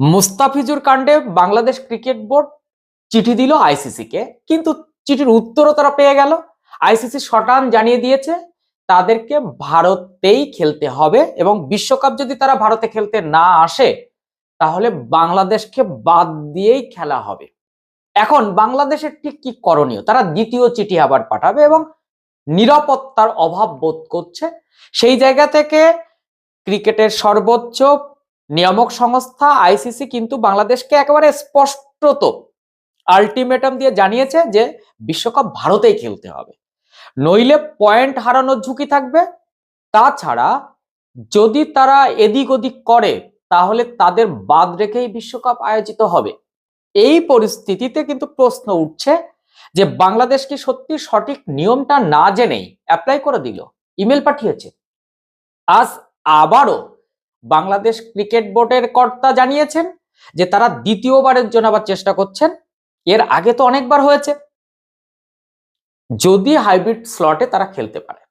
মুস্তাফিজুর কাণ্ডে Bangladesh cricket board চিঠি দিল আইসিসিকে। কিন্তু চিঠির উত্তরও তারা পেয়ে গেল। আইসিসি শটান জানিয়ে দিয়েছে, তাদেরকে ভারতেই খেলতে হবে এবং বিশ্বকাপ যদি তারা ভারতে খেলতে না আসে, তাহলে বাংলাদেশকে বাদ দিয়েই খেলা হবে। এখন বাংলাদেশের ঠিক কি করণীয়? তারা দ্বিতীয় চিঠি আবার পাঠাবে এবং নিরাপত্তার অভাব বোধ করছে। সেই জায়গা থেকে ক্রিকেটের সর্বোচ্চ নিয়ামক সংস্থা আইসিসি কিন্তু বাংলাদেশকে একেবারে স্পষ্টত আলটিমেটাম দিয়ে জানিয়েছে যে বিশ্বকাপ ভারতেই খেলতে হবে। নইলে পয়েন্ট হারানোর ঝুঁকি থাকবে। তাছাড়া যদি তারা এদিক ওদিক করে, তাহলে তাদের বাদ রেখেই বিশ্বকাপ আয়োজিত হবে। এই পরিস্থিতিতে কিন্তু প্রশ্ন উঠছে যে বাংলাদেশ কি সত্যি সঠিক নিয়মটা না জেনেই অ্যাপ্লাই করে দিল? ইমেল পাঠিয়েছে। আজ আবারও বাংলাদেশ ক্রিকেট বোর্ডের কর্তা জানিয়েছেন যে তারা দ্বিতীয়বারের জন্য আবার চেষ্টা করছেন। এর আগে তো অনেকবার হয়েছে। যদি হাইব্রিড স্লটে তারা খেলতে পারে।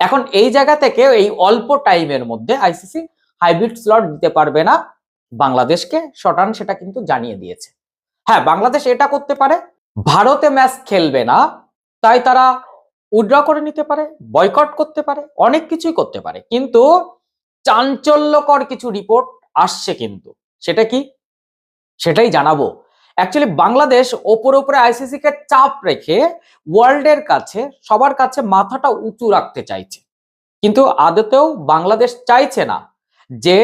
এখন এই জায়গা থেকে এই অল্প টাইমের মধ্যে আইসিসি হাইব্রিড স্লট দিতে পারবে না। বাংলাদেশকে শটান সেটা কিন্তু জানিয়ে দিয়েছে। হ্যাঁ বাংলাদেশ এটা করতে পারে। ভারতে ম্যাচ খেলবে না। তাই তারা উড্র করে নিতে পারে, বয়কট করতে পারে, অনেক কিছুই করতে পারে। কিন্তু চাঞ্চল্যকর কিছু রিপোর্ট আসছে কিন্তু। সেটা কি? সেটাই জানাব। অ্যাকচুয়ালি বাংলাদেশ ওপরে ওপরে আইসিসি কে চাপ রেখে ওয়ার্ল্ডের কাছে, সবার কাছে মাথাটা উঁচু রাখতে চাইছে। কিন্তু আদতেও বাংলাদেশ চাইছে না যে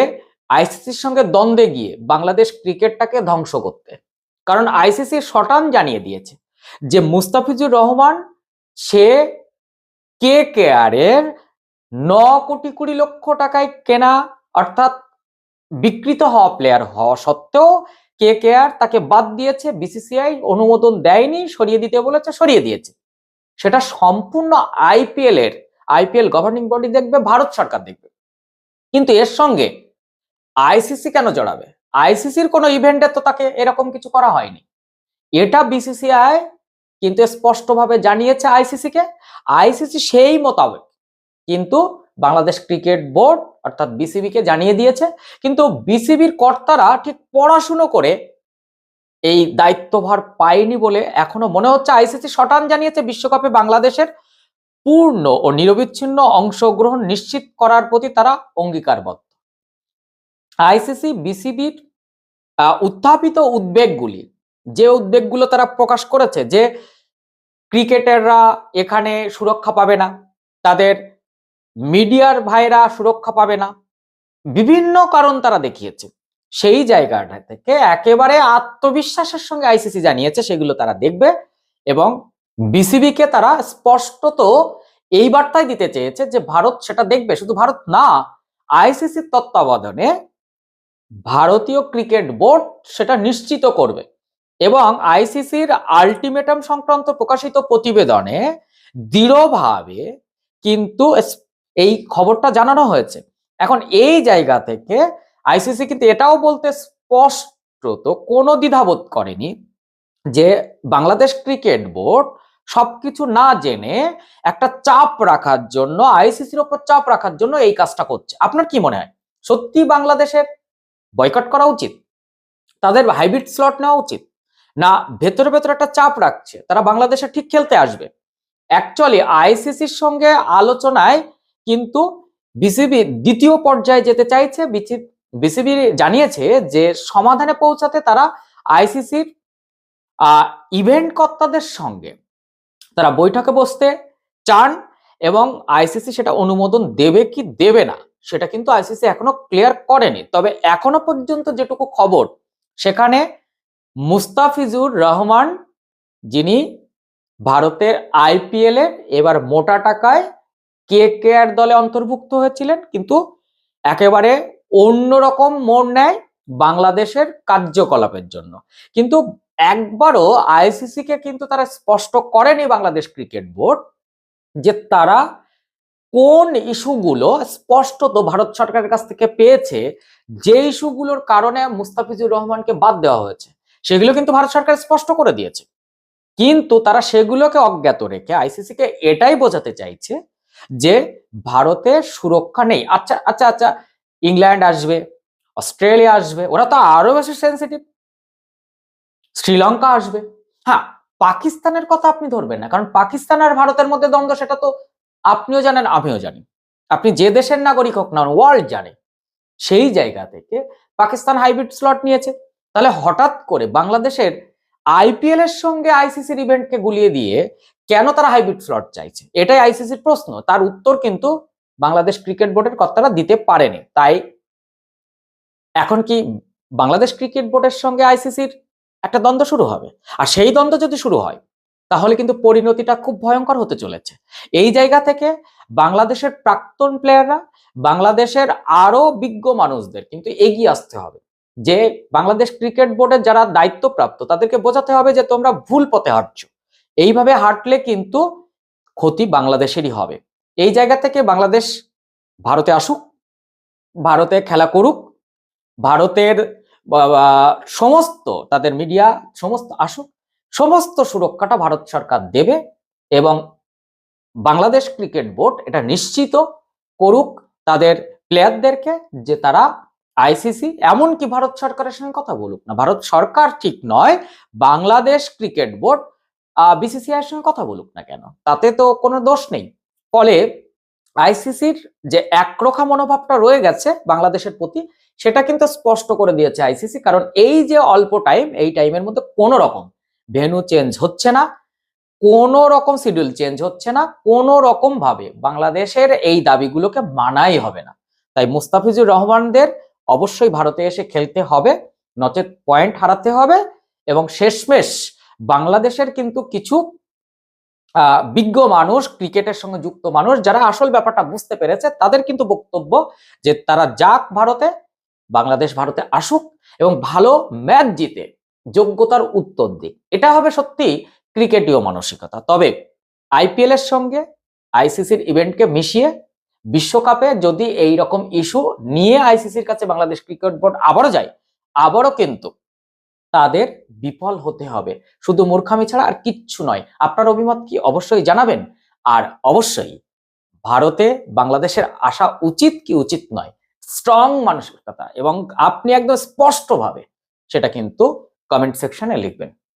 আইসিসির সঙ্গে দ্বন্দ্বে গিয়ে বাংলাদেশ ক্রিকেটটাকে ধ্বংস করতে। কারণ আইসিসি শটান জানিয়ে দিয়েছে যে মুস্তাফিজুর রহমান সে কে কে আর এর ন কোটি কুড়ি লক্ষ টাকায় কেনা, অর্থাৎ বিকৃত হওয়া প্লেয়ার হওয়া সত্ত্বেও কে কে আর তাকে বাদ দিয়েছে বিসিসিআই অনুমোদন দেয়নি, সরিয়ে দিতে বলেছে, সরিয়ে দিয়েছে। সেটা সম্পূর্ণ আইপিএল এর আইপিএল গভর্নিং বডি দেখবে, ভারত সরকার দেখবে। কিন্তু এর সঙ্গে আইসিসি কেন জড়াবে? আইসিসির কোনো ইভেন্টে তো তাকে এরকম কিছু করা হয়নি। এটা বিসিসিআই কিন্তু স্পষ্টভাবে জানিয়েছে আইসিসি কে। আইসিসি সেই মোতাবেক কিন্তু বাংলাদেশ ক্রিকেট বোর্ড, অর্থাৎ বিসিবি কে জানিয়ে দিয়েছে, কিন্তু বিসিবির কর্তারা ঠিক পড়াশুনো করে এই দায়িত্বভার পায়নি বলে এখনও মনে হচ্ছে আইসিসি শটান জানিয়েছে বিশ্বকাপে বাংলাদেশের পূর্ণ ও নিরবিচ্ছিন্ন অংশগ্রহণ নিশ্চিত করার প্রতি তারা অঙ্গীকারবদ্ধ। আইসিসি বিসিবির উত্থাপিত উদ্বেগগুলি, যে উদ্বেগগুলো তারা প্রকাশ করেছে যে ক্রিকেটাররা এখানে সুরক্ষা পাবে না, তাদের মিডিয়ার ভাইরা সুরক্ষা পাবে না। বিভিন্ন কারণ তারা দেখিয়েছে। সেই জায়গাটা থেকে একেবারে আত্মবিশ্বাসের সঙ্গে আইসিসি জানিয়েছে, সেগুলো তারা দেখবে এবং বিসিবিকে তারা স্পষ্টত এই বার্তাই দিতে চেয়েছে যে, ভারত সেটা দেখবে, শুধু ভারত না আইসিসির তত্ত্বাবধানে ভারতীয় ক্রিকেট বোর্ড সেটা নিশ্চিত করবে। এবং আইসিসির আলটিমেটাম সংক্রান্ত প্রকাশিত প্রতিবেদনে দৃঢ়ভাবে কিন্তু এই খবরটা জানানো হয়েছে। এখন এই জায়গা থেকে আইসিসি কিন্তু এটাও বলতে স্পষ্টত কোনো দ্বিধাবোধ করেনি যে বাংলাদেশ ক্রিকেট বোর্ড সবকিছু না জেনে একটা চাপ রাখার জন্য, আইসিসির ওপর চাপ রাখার জন্য এই কাজটা করছে। আপনার কি মনে হয়? সত্যি বাংলাদেশের বয়কট করা উচিত? তাদের হাইব্রিড স্লট নেওয়া উচিত? না ভেতরে ভেতরে একটা চাপ রাখছে? তারা বাংলাদেশে ঠিক খেলতে আসবে? অ্যাকচুয়ালি আইসিসির সঙ্গে আলোচনায় কিন্তু বিসিবি দ্বিতীয় পর্যায়ে যেতে চাইছে বিসিবি জানিয়েছে যে সমাধানে পৌঁছাতে তারা আইসিসির ইভেন্ট কর্তাদের সঙ্গে তারা বৈঠকে বসতে চান এবং আইসিসি সেটা অনুমোদন দেবে কি দেবে না, সেটা কিন্তু আইসিসি এখনও ক্লিয়ার করেনি। তবে এখনও পর্যন্ত যেটুকু খবর, সেখানে মুস্তাফিজুর রহমান যিনি ভারতের আইপিএল এবার মোটা টাকায় কে কে আর দলে অন্তর্ভুক্ত হয়েছিলেন? কিন্তু একেবারে অন্যরকম মোড় নেয় বাংলাদেশের কার্যকলাপের জন্য। কিন্তু একবারও আইসিসি কে কিন্তু তারা স্পষ্ট করেনি বাংলাদেশ ক্রিকেট বোর্ড যে তারা কোন ইস্যুগুলো স্পষ্টত ভারত সরকারের কাছ থেকে পেয়েছে, যে ইস্যুগুলোর কারণে মুস্তাফিজুর রহমানকে বাদ দেওয়া হয়েছে, সেগুলো কিন্তু ভারত সরকার স্পষ্ট করে দিয়েছে। কিন্তু তারা সেগুলোকে অজ্ঞাত রেখে আইসিসি কে এটাই বোঝাতে চাইছে যে ভারতের সুরক্ষা নেই। আচ্ছা আচ্ছা আচ্ছা ইংল্যান্ড আসবে, অস্ট্রেলিয়া আসবে, ওরা তো আরও বেশি সেন্সিটিভ শ্রীলঙ্কা আসবে। হ্যাঁ পাকিস্তানের কথা আপনি ধরবেন না, কারণ পাকিস্তান আর ভারতের মধ্যে দ্বন্দ্ব, সেটা তো আপনিও জানেন, আমিও জানি। আপনি যে দেশের নাগরিক হোক না ওয়ার্ল্ড জানে, সেই জায়গা থেকে পাকিস্তান হাইব্রিড স্লট নিয়েছে। তাহলে হঠাৎ করে বাংলাদেশের আইপিএল এর সঙ্গে আইসিসির ইভেন্টকে গুলিয়ে দিয়ে কেন তারা হাইব্রিড স্লট চাইছে? এটাই আইসিসির প্রশ্ন। তার উত্তর কিন্তু বাংলাদেশ ক্রিকেট বোর্ডের কর্তারা দিতে পারেনি। তাই এখন কি বাংলাদেশ ক্রিকেট বোর্ডের সঙ্গে আইসিসির একটা দ্বন্দ্ব শুরু হবে? আর সেই দ্বন্দ্ব যদি শুরু হয়, তাহলে কিন্তু পরিণতিটা খুব ভয়ঙ্কর হতে চলেছে। এই জায়গা থেকে বাংলাদেশের প্রাক্তন প্লেয়াররা বাংলাদেশের আরও বিজ্ঞ মানুষদের কিন্তু এগিয়ে আসতে হবে। যে বাংলাদেশ ক্রিকেট বোর্ডের যারা দায়িত্বপ্রাপ্ত, তাদেরকে বোঝাতে হবে যে তোমরা ভুল পথে হাঁটছো। এইভাবে হাঁটলে কিন্তু ক্ষতি বাংলাদেশেরই হবে। এই জায়গা থেকে বাংলাদেশ ভারতে আসুক, ভারতে খেলা করুক, ভারতের সমস্ত তাদের মিডিয়া সমস্ত আসুক, সমস্ত সুরক্ষাটা ভারত সরকার দেবে এবং বাংলাদেশ ক্রিকেট বোর্ড এটা নিশ্চিত করুক তাদের প্লেয়ারদেরকে যে তারা আইসিসি এমনকি ভারত সরকারের সঙ্গে কথা বলুক না। ভারত সরকার ঠিক নয়, বাংলাদেশ ক্রিকেট বোর্ড বিসিসিআই সঙ্গে কথা বলুক না কেন, তাতে তো কোনো দোষ নেই। ফলে আইসিসির যে একরোখা মনোভাবটা রয়ে গেছে বাংলাদেশের প্রতি, সেটা কিন্তু স্পষ্ট করে দিয়েছে আইসিসি কারণ এই যে অল্প টাইম এই টাইমের মধ্যে কোনো রকম ভেনু চেঞ্জ হচ্ছে না, কোনো রকম শিডিউল চেঞ্জ হচ্ছে না, কোনো রকম ভাবে বাংলাদেশের এই দাবিগুলোকে মানাই হবে না। তাই মুস্তাফিজুর রহমানদের অবশ্যই ভারতে এসে খেলতে হবে, নচেত পয়েন্ট হারাতে হবে এবং শেষমেশ বাংলাদেশের কিন্তু কিছু বিজ্ঞ মানুষ, ক্রিকেটের সঙ্গে যুক্ত মানুষ, যারা আসল ব্যাপারটা বুঝতে পেরেছে, তাদের কিন্তু বক্তব্য যে তারা যাক ভারতে, বাংলাদেশ ভারতে আসুক এবং ভালো ম্যাচ জিতে, যোগ্যতার উত্তর দিক। এটা হবে সত্যি ক্রিকেটীয় মানসিকতা। তবে আইপিএল এর সঙ্গে আইসিসির ইভেন্টকে মিশিয়ে, বিশ্বকাপে যদি এই রকম ইস্যু নিয়ে আইসিসির কাছে বাংলাদেশ ক্রিকেট বোর্ড আবারও যায়, আবারও কিন্তু তাদের বিফল হতে হবে। শুধু মূর্খামি ছাড়া আর কিচ্ছু নয়। আপনার অভিমত কি অবশ্যই জানাবেন? আর অবশ্যই ভারতে বাংলাদেশের আসা উচিত কি উচিত নয়। স্ট্রং মানসিকতা এবং আপনি একদম স্পষ্টভাবে সেটা কিন্তু কমেন্ট সেকশনে লিখবেন।